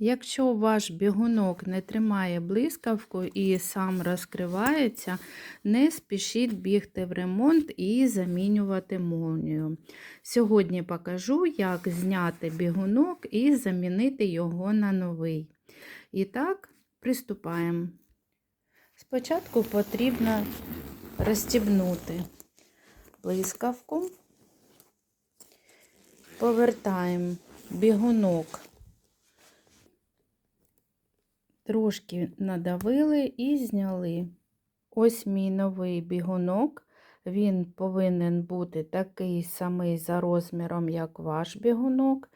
Якщо ваш бігунок не тримає блискавку і сам розкривається, не спішіть бігти в ремонт і замінювати молнію. Сьогодні покажу, як зняти бігунок і замінити його на новий. І так, приступаємо. Спочатку потрібно розстібнути блискавку, повертаємо бігунок. Трошки надавили і зняли. Ось мій новий бігунок. Він повинен бути такий самий за розміром, як ваш бігунок.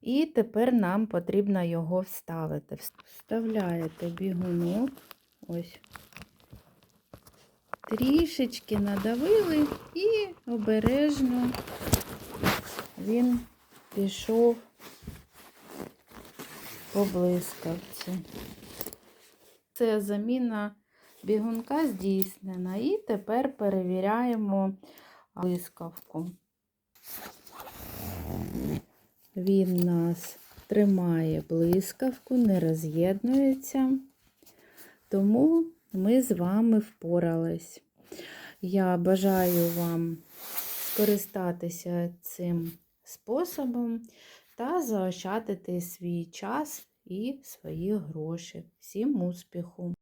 І тепер нам потрібно його вставити. Вставляєте бігунок. Ось. Трішечки надавили і обережно він пішов по блискавці. Це заміна бігунка здійснена. І тепер перевіряємо блискавку. Він нас тримає блискавку, не роз'єднується, тому ми з вами впорались. Я бажаю вам скористатися цим способом та заощадити свій час і свої гроші. Всім успіху!